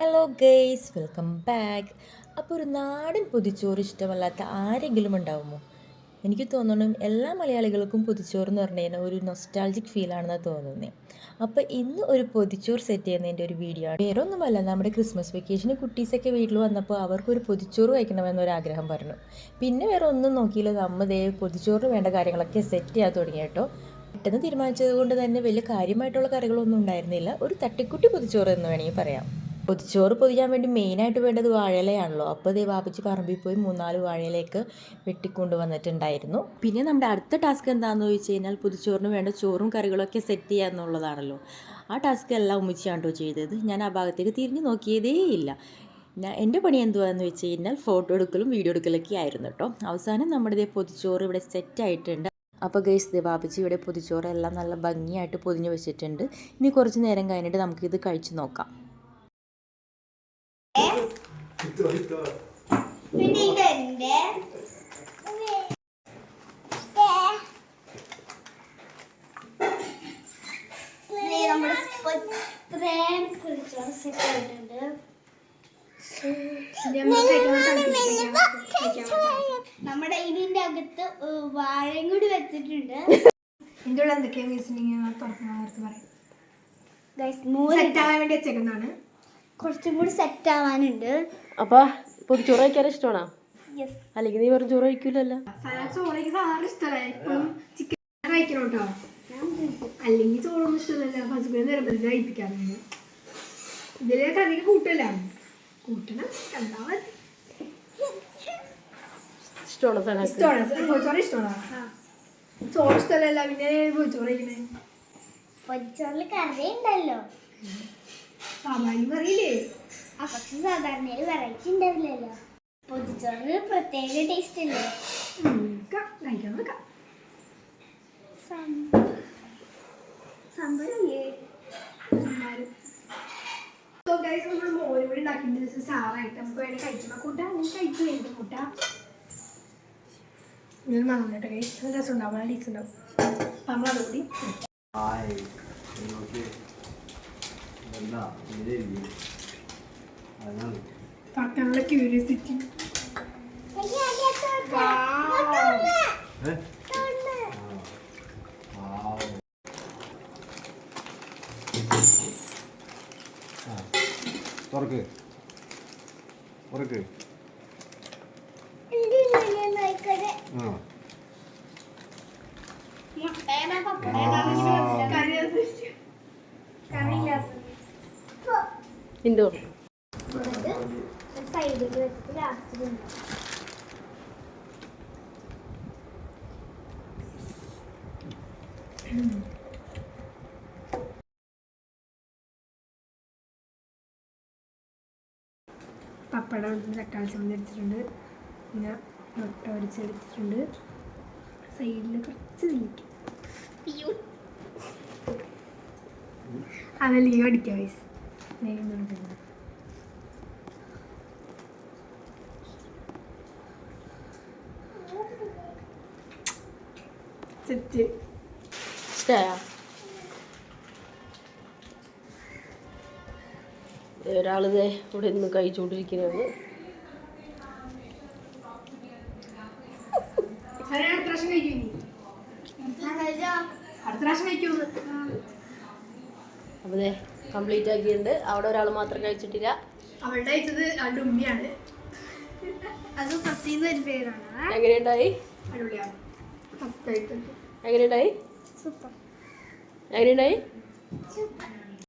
Hello guys welcome back അപ്പോൾ ഒരു നാടൻ പൊതിച്ചോറ് ഇഷ്ടമല്ലാത്ത ആരെങ്കിലും ഉണ്ടാവുമോ? എനിക്ക് തോന്നുന്നു എല്ലാ മലയാളികൾക്കും പൊതിച്ചോറ് എന്ന് പറഞ്ഞു കഴിഞ്ഞാൽ ഒരു നൊസ്റ്റാൾജിക് ഫീലാണെന്ന് തോന്നുന്നത് അപ്പോൾ ഇന്ന് ഒരു പൊതിച്ചോറ് സെറ്റ് ചെയ്യുന്നതിന്റെ ഒരു വീഡിയോ ആണ്. വേറെ ഒന്നുമല്ല നമ്മുടെ ക്രിസ്മസ് വെക്കേഷന് കുട്ടീസൊക്കെ വീട്ടിൽ വന്നപ്പോൾ അവർക്ക് ഒരു പൊതിച്ചോറ് കഴിക്കണമെന്നൊരു ആഗ്രഹം പറഞ്ഞു. പിന്നെ വേറെ ഒന്നും നോക്കിയില്ല. നമ്മൾ ദേ പൊതിച്ചോറിന് വേണ്ട കാര്യങ്ങളൊക്കെ സെറ്റ് ചെയ്യാൻ തുടങ്ങി കേട്ടോ. പെട്ടെന്ന് തീരുമാനിച്ചത് കൊണ്ട് തന്നെ വലിയ കാര്യമായിട്ടുള്ള കറികളൊന്നും ഉണ്ടായിരുന്നില്ല. ഒരു തട്ടിക്കുട്ടി പൊതിച്ചോറ് എന്ന് വേണമെങ്കിൽ പറയാം. പൊതിച്ചോറ് പൊതിയാൻ വേണ്ടി മെയിനായിട്ട് വേണ്ടത് വാഴയിലയാണല്ലോ. അപ്പോൾ ദേ വാപ്പിച്ച് പറമ്പിൽ പോയി മൂന്നാൽ വാഴയിലേക്ക് വെട്ടിക്കൊണ്ട് വന്നിട്ടുണ്ടായിരുന്നു. പിന്നെ നമ്മുടെ അടുത്ത ടാസ്ക് എന്താണെന്ന് ചോദിച്ചു കഴിഞ്ഞാൽ പൊതിച്ചോറിന് വേണ്ട ചോറും കറികളൊക്കെ സെറ്റ് ചെയ്യുക എന്നുള്ളതാണല്ലോ ആ ടാസ്ക് എല്ലാം ഉമ്മിച്ചാണ് കേട്ടോ ചെയ്തത്? ഞാൻ ആ ഭാഗത്തേക്ക് തിരിഞ്ഞു നോക്കിയതേ ഇല്ല. ഞാൻ എന്റെ പണി എന്തുവാന്ന് വെച്ച് കഴിഞ്ഞാൽ ഫോട്ടോ എടുക്കലും വീഡിയോ എടുക്കലൊക്കെ ആയിരുന്നു കേട്ടോ അവസാനം നമ്മുടെ പൊതിച്ചോറ് ഇവിടെ സെറ്റ് ആയിട്ടുണ്ട്. അപ്പോൾ ഗൈസ് ദേ ബാബുജി ഇവിടെ പൊതിച്ചോറെല്ലാം നല്ല ഭംഗിയായിട്ട് പൊതിഞ്ഞ് വെച്ചിട്ടുണ്ട്. ഇനി കുറച്ച് നേരം കഴിഞ്ഞിട്ട് നമുക്കിത് കഴിച്ച് നോക്കാം. പിന്നെ ഇതെന്റെ നമ്മുടെ ഇതിന്റെ അകത്ത് വാഴയും കൂടി വെച്ചിട്ടുണ്ട്. ഇതിന്റെ എന്തൊക്കെയാ ഗൈസ് മൂന്ന് സെറ്റ് ആവാൻ വേണ്ടി വെച്ചേക്കുന്നതാണ്. കുറച്ചും കൂടി സെറ്റ് ആവാനുണ്ട്. അപ്പോൾ ചോറ് കഴിക്കാൻ ഇഷ്ടമാണോ? അല്ലെങ്കിൽ നീ വെറും ചോറ് കഴിക്കൂലല്ലോ? ഇഷ്ടമല്ല? ചിക്കൻ കഴിക്കണം കേട്ടോ. അല്ലെങ്കിൽ ചോറൊന്നും ഇഷ്ടമല്ല പശുക്കളെ നിർബന്ധിച്ച് കഴിപ്പിക്കാറുണ്ട് ഇതിലേക്ക് അധികം കൂട്ടില്ല കൂട്ടണം. കണ്ടാ മതി. ഇഷ്ടമാണോ ചോറ് ഇഷ്ടമാണ്. ചോറ് ഇഷ്ടമല്ല പിന്നെ ചോറ് കഴിക്കണേ? കറി ഉണ്ടല്ലോ. സാമാന്യം അറിയില്ലേ ആ പക്ഷെ സാധാരണയിൽ വെറൈറ്റി ഉണ്ടാവില്ലല്ലോ. പൊതിച്ചോറിന് പ്രത്യേക ടേസ്റ്റ് അല്ലേ കഴിക്കാൻ നോക്കാം. സംഭവമില്ലേ എന്നാലും സോ ഗൈസ് നമ്മൾ മോര് കൂടി ഉണ്ടാക്കിയിട്ട് സാറായിട്ട് നമുക്ക് വേണമെങ്കിൽ കഴിക്കണം കൂട്ട? അങ്ങനെ കഴിച്ചു? കഴിഞ്ഞിട്ട് കൂട്ട? മണം കേട്ടോ ഗൈസ് രസം ഉണ്ടാവും ടേസ്റ്റ് ഉണ്ടാവും. അപ്പം പക്കാനുള്ള ക്യൂരിയോസിറ്റി തുറക്ക്. തുറക്ക്. ആ. ഇൻഡോർ. പപ്പടം തക്കാളി ചമ്മന്തി എടുത്തിട്ടുണ്ട്. പിന്നെ മുട്ട ഒരിച്ചെടുത്തിട്ടുണ്ട് സൈഡിൽ കുറച്ച് നിൽക്കും അതല്ല ഈ അടിക്കാം വയസ്സ് ഇഷ്ടമായ ഒരാളിത് ഇവിടെ നിന്ന് കഴിച്ചുകൊണ്ടിരിക്കുന്നത്. അടുത്ത പ്രാവശ്യം കഴിക്കുമെന്ന് അപ്പോൾ കംപ്ലീറ്റ് ആക്കിയിട്ടുണ്ട്. അവിടെ ഒരാൾ മാത്രം കഴിച്ചിട്ടില്ല. അവളുടെ അയച്ചത് അവളുടെ ഉമ്മയാണ്. അത് ഫസീന്ന് ഒരു പേരാണ്. എങ്ങനെയുണ്ടായി? അടിപൊളിയാണ്. എങ്ങനെയുണ്ടായി? സൂപ്പർ. എങ്ങനെയുണ്ടായി? സൂപ്പർ.